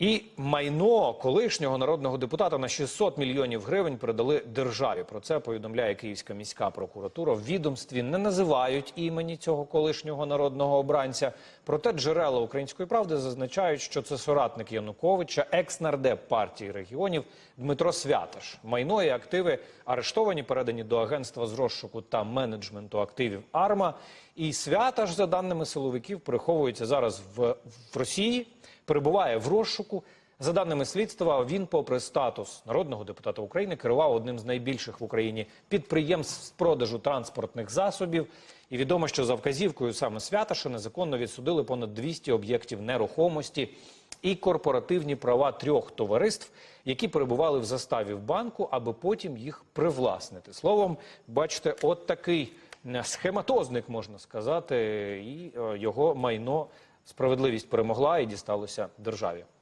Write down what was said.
І майно колишнього народного депутата на 600 мільйонів гривень передали державі. Про це повідомляє Київська міська прокуратура. В відомстві не називають імені цього колишнього народного обранця. Проте джерела української правди зазначають, що це соратник Януковича, екс-нардеп партії регіонів Дмитро Святаш. Майно і активи арештовані, передані до агентства з розшуку та менеджменту активів АРМА. І Святаш, за даними силовиків, приховується зараз в, в Росії, перебуває в розшуку. За даними слідства, він, попри статус народного депутата України, керував одним з найбільших в Україні підприємств з продажу транспортних засобів. І відомо, що за вказівкою саме Святаша незаконно відсудили понад 200 об'єктів нерухомості і корпоративні права трьох товариств, які перебували в заставі в банку, аби потім їх привласнити. Словом, бачите, от такий схематозник можна сказати, і е, його майно справедливість перемогла і дісталося державі.